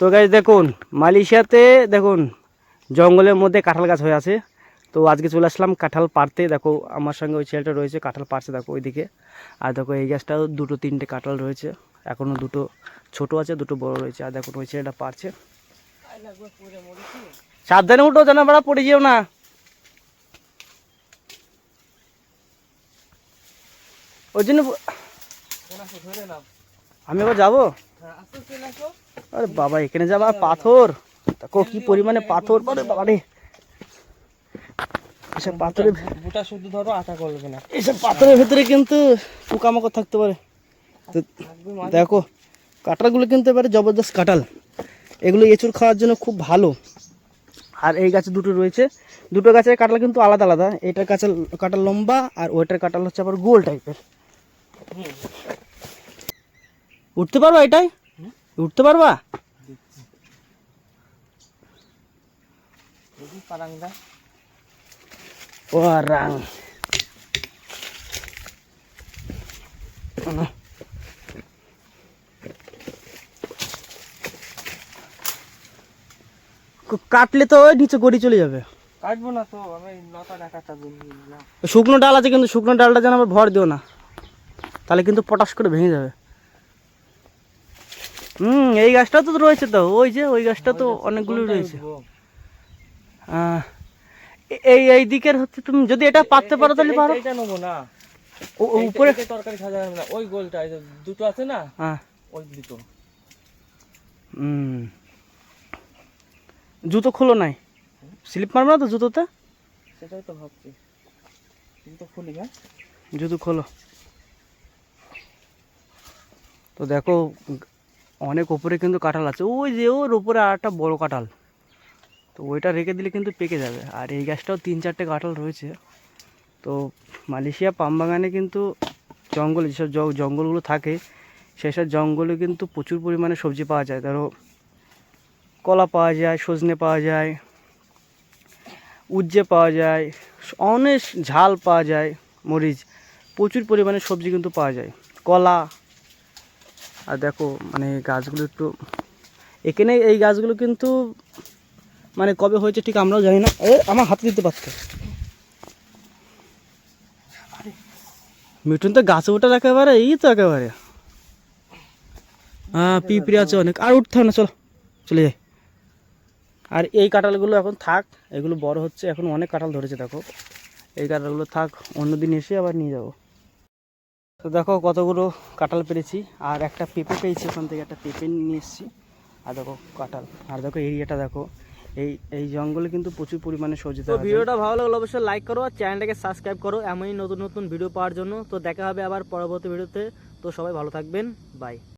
তো গাছ দেখুন, মালয়েশিয়াতে দেখুন, জঙ্গলের মধ্যে কাঁঠাল গাছ হয়ে আছে। তো আজকে চলে আসলাম কাঁঠাল পাড়তে। দেখো, আমার সঙ্গে ওই ছেলেটা রয়েছে, কাঁঠাল পাড়ছে, দেখো ওইদিকে। আর দেখো, এই গাছটাও দুটো তিনটে কাঁঠাল রয়েছে। এখনও দুটো ছোট আছে, দুটো বড় রয়েছে। আর দেখুন, ওই ছেলেটা পারছে সাবধানে উঠো জানা বাড়া পড়ে যেও না। ওই জন্য আমি এবার যাব? আরে বাবা এখানে যাবা পাথর। দেখো কি পরিমাণে পাথর আরে বাবা রে এসব পাথরের গোটা শুদ্ধ ধরো আটা করবে না। এসব পাথরের ভেতরে কিন্তু পোকামাকড় থাকতে পারে। তো দেখো কাঁঠালগুলো কিন্তু এবারে জবরদস্ত কাঁঠাল। এগুলো এঁচুর খাওয়ার জন্য খুব ভালো। আর এই গাছে দুটো রয়েছে। দুটো গাছের কাঁঠাল কিন্তু আলাদা আলাদা। এটার কাঁচাল কাঁঠাল লম্বা আর ওইটার কাঁঠাল হচ্ছে আবার গোল টাইপের উঠতে পারবা এটাই? উঠতে পারবা? রাং কাটলে তো ওই নিচে গড়ি চলে যাবে। কাটবো না তো আমি লতা ডাকাটা শুকনো ডাল আছে কিন্তু শুকনো ডালটা যেন আবার ভর দিও না। তাহলে কিন্তু পটাশ করে ভেঙে যাবে। হুম এই গাছটা তো রয়েছে তো ওই যে ওই গাছটা তো অনেকগুলো রয়েছে। এই এই দিকের হচ্ছে তুমি যদি এটা পাততে পারো তাহলে পারো এটা নেব না। ও- উপরে তরকারি যাবে না। ওই গোলটা দুটো আছে না হ্যাঁ। ওই দুটো। হুম। জুতো খোলো নাই। স্লিপ মারবে না তো জুতোতে? সেটাই তো ভাবছি। দুটো খুলি হ্যাঁ? জুতো খোলো। তো দেখো অনেক উপরে কিন্তু কাঁঠাল আছে। ওই যে ওর ওপরে আর একটা বড় কাঁঠাল। তো ওইটা রেখে দিলে কিন্তু পেকে যাবে। আর এই গাছটাও তিন চারটে কাঁঠাল রয়েছে। তো মালয়েশিয়া পাম বাগানে কিন্তু জঙ্গলে যেসব জঙ্গলগুলো থাকে, সেসব জঙ্গলে কিন্তু প্রচুর পরিমাণে সবজি পাওয়া যায়। ধরো কলা পাওয়া যায়, সজনে পাওয়া যায় উজ্জে পাওয়া যায়, অনেক ঝাল পাওয়া যায়, মরিচ। প্রচুর পরিমাণে সবজি কিন্তু পাওয়া যায়। কলা আর দেখো মানে গাছগুলো একটু, এখানে এই গাছগুলো কিন্তু মানে কবে হয়েছে ঠিক আমরাও জানি না। এ, আমার হাতে দিতে পারতো। মিঠুন তো গাছে ওঠার একেবারে এই তো একেবারে। হ্যাঁ পিঁপড়ে আছে অনেক। আর উঠতে না, চলো, চলে যাই। আর এই কাঁঠালগুলো এখন থাক, এগুলো বড় হচ্ছে, এখন অনেক কাঁঠাল ধরেছে, দেখো। এই কাঁঠালগুলো থাক, অন্যদিন এসে আবার নিয়ে যাব। তো দেখো কতগুলো কাঁঠাল পেরেছি আর একটা পেঁপে পেয়েছি ওখান থেকে একটা পেঁপে নিয়ে এসেছি। আর দেখো কাঁঠাল আর দেখো এরিয়াটা দেখো এই এই জঙ্গলে কিন্তু প্রচুর পরিমাণে সজ্জিত তো ভিডিওটা ভালো লাগলে অবশ্যই লাইক করো আর চ্যানেলটাকে সাবস্ক্রাইব করো এমনই নতুন নতুন ভিডিও পাওয়ার জন্য। তো দেখা হবে আবার পরবর্তী ভিডিওতে তো। সবাই ভালো থাকবেন বাই